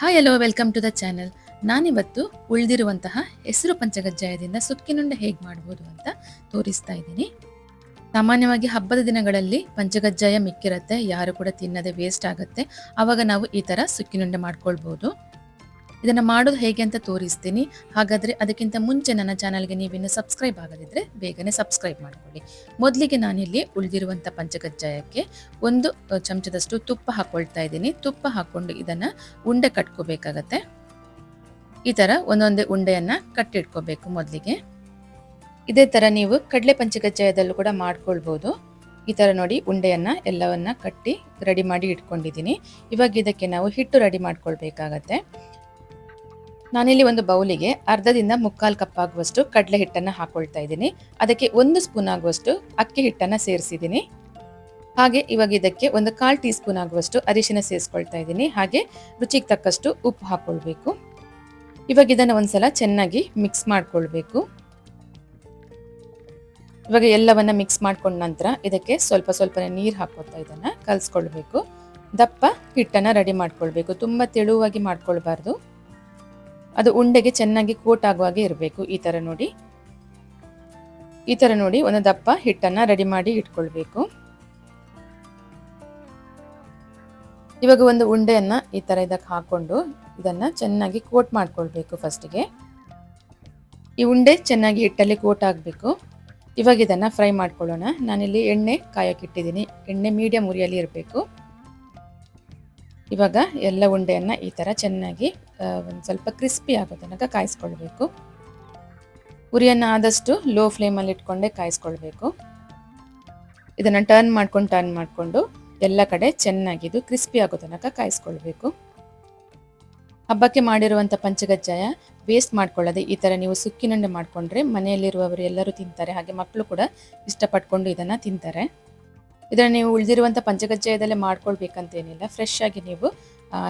Hi hello welcome to the channel ನಾನಿವತ್ತು ಉಳಿದಿರುವಂತಹ ಹೆಸರು ಪಂಚಗಜ್ಜಾಯದಿಂದ ಸುಕ್ಕಿನುಂಡೆ ಹೇಗೆ ಮಾಡ್ಬೋದು ಅಂತ ತೋರಿಸ್ತಾ ಇದ್ದೀನಿ. ಸಾಮಾನ್ಯವಾಗಿ ಹಬ್ಬದ ದಿನಗಳಲ್ಲಿ ಪಂಚಗಜ್ಜಾಯ ಮಿಕ್ಕಿರುತ್ತೆ, ಯಾರು ಕೂಡ ತಿನ್ನದೆ ವೇಸ್ಟ್ ಆಗುತ್ತೆ. ಆವಾಗ ನಾವು ಈ ಥರ ಸುಕ್ಕಿನುಂಡೆ ಮಾಡ್ಕೊಳ್ಬೋದು. ಇದನ್ನು ಮಾಡೋದು ಹೇಗೆ ಅಂತ ತೋರಿಸ್ತೀನಿ. ಹಾಗಾದರೆ ಅದಕ್ಕಿಂತ ಮುಂಚೆ ನನ್ನ ಚಾನಲ್ಗೆ ನೀವಿನ್ನು ಸಬ್ಸ್ಕ್ರೈಬ್ ಆಗದಿದ್ದರೆ ಬೇಗನೆ ಸಬ್ಸ್ಕ್ರೈಬ್ ಮಾಡ್ಕೊಳ್ಳಿ. ಮೊದಲಿಗೆ ನಾನಿಲ್ಲಿ ಉಳಿದಿರುವಂಥ ಪಂಚಕಜ್ಜಾಯಕ್ಕೆ ಒಂದು ಚಮಚದಷ್ಟು ತುಪ್ಪ ಹಾಕ್ಕೊಳ್ತಾ ಇದ್ದೀನಿ. ತುಪ್ಪ ಹಾಕ್ಕೊಂಡು ಇದನ್ನು ಉಂಡೆ ಕಟ್ಕೋಬೇಕಾಗತ್ತೆ. ಈ ಥರ ಒಂದೊಂದೇ ಉಂಡೆಯನ್ನು ಕಟ್ಟಿಟ್ಕೋಬೇಕು ಮೊದಲಿಗೆ. ಇದೇ ಥರ ನೀವು ಕಡಲೆ ಪಂಚಕಜ್ಜಾಯದಲ್ಲೂ ಕೂಡ ಮಾಡ್ಕೊಳ್ಬೋದು. ಈ ಥರ ನೋಡಿ ಉಂಡೆಯನ್ನು ಎಲ್ಲವನ್ನು ಕಟ್ಟಿ ರೆಡಿ ಮಾಡಿ ಇಟ್ಕೊಂಡಿದ್ದೀನಿ. ಇವಾಗ ಇದಕ್ಕೆ ನಾವು ಹಿಟ್ಟು ರೆಡಿ ಮಾಡ್ಕೊಳ್ಬೇಕಾಗತ್ತೆ. ನಾನಿಲ್ಲಿ ಒಂದು ಬೌಲಿಗೆ ಅರ್ಧದಿಂದ ಮುಕ್ಕಾಲು ಕಪ್ ಆಗುವಷ್ಟು ಕಡಲೆ ಹಿಟ್ಟನ್ನು ಹಾಕೊಳ್ತಾ ಇದ್ದೀನಿ. ಅದಕ್ಕೆ ಒಂದು ಸ್ಪೂನ್ ಆಗುವಷ್ಟು ಅಕ್ಕಿ ಹಿಟ್ಟನ್ನು ಸೇರಿಸಿದ್ದೀನಿ. ಹಾಗೆ ಇವಾಗ ಇದಕ್ಕೆ ಒಂದು ಕಾಲು ಟೀ ಸ್ಪೂನ್ ಆಗುವಷ್ಟು ಅರಿಶಿನ ಸೇರಿಸ್ಕೊಳ್ತಾ ಇದ್ದೀನಿ. ಹಾಗೆ ರುಚಿಗೆ ತಕ್ಕಷ್ಟು ಉಪ್ಪು ಹಾಕ್ಕೊಳ್ಬೇಕು ಇವಾಗ ಇದನ್ನು ಒಂದ್ಸಲ ಚೆನ್ನಾಗಿ ಮಿಕ್ಸ್ ಮಾಡಿಕೊಳ್ಬೇಕು. ಇವಾಗ ಎಲ್ಲವನ್ನ ಮಿಕ್ಸ್ ಮಾಡ್ಕೊಂಡ ನಂತರ ಇದಕ್ಕೆ ಸ್ವಲ್ಪ ಸ್ವಲ್ಪ ನೀರು ಹಾಕೋತಾ ಇದನ್ನ ಕಲಿಸ್ಕೊಳ್ಬೇಕು. ದಪ್ಪ ಹಿಟ್ಟನ್ನು ರೆಡಿ ಮಾಡ್ಕೊಳ್ಬೇಕು. ತುಂಬ ತೆಳುವಾಗಿ ಮಾಡ್ಕೊಳ್ಬಾರ್ದು. ಅದು ಉಂಡೆಗೆ ಚೆನ್ನಾಗಿ ಕೋಟ್ ಆಗುವಾಗೆ ಇರಬೇಕು. ಈ ಥರ ನೋಡಿ. ಈ ಥರ ನೋಡಿ ಒಂದು ದಪ್ಪ ಹಿಟ್ಟನ್ನು ರೆಡಿ ಮಾಡಿ ಇಟ್ಕೊಳ್ಬೇಕು. ಇವಾಗ ಒಂದು ಉಂಡೆಯನ್ನ ಈ ಥರ ಇದಕ್ಕೆ ಹಾಕ್ಕೊಂಡು ಇದನ್ನ ಚೆನ್ನಾಗಿ ಕೋಟ್ ಮಾಡ್ಕೊಳ್ಬೇಕು ಫಸ್ಟಿಗೆ. ಈ ಉಂಡೆ ಚೆನ್ನಾಗಿ ಹಿಟ್ಟಲ್ಲಿ ಕೋಟ್ ಆಗಬೇಕು. ಇವಾಗ ಇದನ್ನ ಫ್ರೈ ಮಾಡ್ಕೊಳ್ಳೋಣ. ನಾನಿಲ್ಲಿ ಎಣ್ಣೆ ಕಾಯಕ್ಕಿಟ್ಟಿದ್ದೀನಿ ಎಣ್ಣೆ ಮೀಡಿಯಂ ಉರಿಯಲ್ಲಿ ಇರಬೇಕು. ಇವಾಗ ಎಲ್ಲ ಉಂಡೆಯನ್ನು ಈ ಥರ ಚೆನ್ನಾಗಿ ಒಂದು ಸ್ವಲ್ಪ ಕ್ರಿಸ್ಪಿ ಆಗೋ ತನಕ ಕಾಯಿಸ್ಕೊಳ್ಬೇಕು. ಉರಿಯನ್ನು ಆದಷ್ಟು ಲೋ ಫ್ಲೇಮಲ್ಲಿ ಇಟ್ಕೊಂಡೇ ಕಾಯಿಸ್ಕೊಳ್ಬೇಕು. ಇದನ್ನು ಟರ್ನ್ ಮಾಡ್ಕೊಂಡು ಟರ್ನ್ ಮಾಡಿಕೊಂಡು ಎಲ್ಲ ಕಡೆ ಚೆನ್ನಾಗಿದ್ದು ಕ್ರಿಸ್ಪಿ ಆಗೋ ತನಕ ಕಾಯಿಸ್ಕೊಳ್ಬೇಕು. ಹಬ್ಬಕ್ಕೆ ಮಾಡಿರುವಂಥ ಪಂಚಗಜ್ಜಾಯ ವೇಸ್ಟ್ ಮಾಡ್ಕೊಳ್ಳದೆ ಈ ಥರ ನೀವು ಸುಕ್ಕಿನಂಡೆ ಮಾಡಿಕೊಂಡ್ರೆ ಮನೆಯಲ್ಲಿರುವವರು ಎಲ್ಲರೂ ತಿಂತಾರೆ, ಹಾಗೆ ಮಕ್ಕಳು ಕೂಡ ಇಷ್ಟಪಟ್ಕೊಂಡು ಇದನ್ನು ತಿಂತಾರೆ. ಇದನ್ನು ನೀವು ಉಳಿದಿರುವಂಥ ಪಂಚಗಜ್ಜಾಯದಲ್ಲೇ ಮಾಡ್ಕೊಳ್ಬೇಕಂತೇನಿಲ್ಲ. ಫ್ರೆಶ್ ಆಗಿ ನೀವು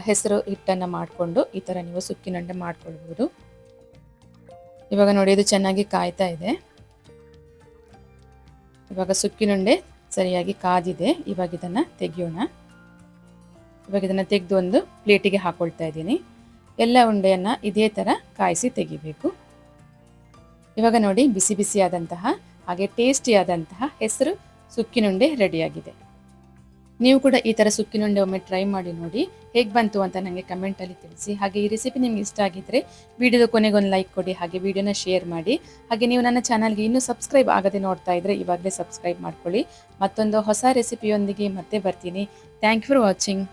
ಹೆಸರು ಹಿಟ್ಟನ್ನು ಮಾಡಿಕೊಂಡು ಈ ಥರ ನೀವು ಸುಕ್ಕಿನುಂಡೆ ಮಾಡ್ಕೊಳ್ಬೋದು. ಇವಾಗ ನೋಡಿ, ಇದು ಚೆನ್ನಾಗಿ ಕಾಯ್ತಾ ಇದೆ. ಇವಾಗ ಸುಕ್ಕಿನುಂಡೆ ಸರಿಯಾಗಿ ಕಾದಿದೆ. ಇವಾಗ ಇದನ್ನು ತೆಗಿಯೋಣ. ಇವಾಗ ಇದನ್ನು ತೆಗೆದು ಒಂದು ಪ್ಲೇಟಿಗೆ ಹಾಕೊಳ್ತಾ ಇದ್ದೀನಿ. ಎಲ್ಲ ಉಂಡೆಯನ್ನು ಇದೇ ಥರ ಕಾಯಿಸಿ ತೆಗಿಬೇಕು. ಇವಾಗ ನೋಡಿ, ಬಿಸಿ ಬಿಸಿಯಾದಂತಹ, ಹಾಗೆ ಟೇಸ್ಟಿಯಾದಂತಹ ಹೆಸರು ಸುಕ್ಕಿನುಂಡೆ ರೆಡಿಯಾಗಿದೆ. ನೀವು ಕೂಡ ಈ ಥರ ಸುಕ್ಕಿನುಂಡೆ ಒಮ್ಮೆ ಟ್ರೈ ಮಾಡಿ ನೋಡಿ, ಹೇಗೆ ಬಂತು ಅಂತ ನನಗೆ ಕಮೆಂಟಲ್ಲಿ ತಿಳಿಸಿ. ಹಾಗೆ ಈ ರೆಸಿಪಿ ನಿಮ್ಗೆ ಇಷ್ಟ ಆಗಿದ್ದರೆ ವಿಡಿಯೋದ ಕೊನೆಗೊಂದು ಲೈಕ್ ಕೊಡಿ, ಹಾಗೆ ವಿಡಿಯೋನ ಶೇರ್ ಮಾಡಿ. ಹಾಗೆ ನೀವು ನನ್ನ ಚಾನಲ್ಗೆ ಇನ್ನೂ ಸಬ್ಸ್ಕ್ರೈಬ್ ಆಗದೆ ನೋಡ್ತಾ ಇದ್ದರೆ ಇವಾಗಲೇ ಸಬ್ಸ್ಕ್ರೈಬ್ ಮಾಡ್ಕೊಳ್ಳಿ. ಮತ್ತೊಂದು ಹೊಸ ರೆಸಿಪಿಯೊಂದಿಗೆ ಮತ್ತೆ ಬರ್ತೀನಿ. Thank you for watching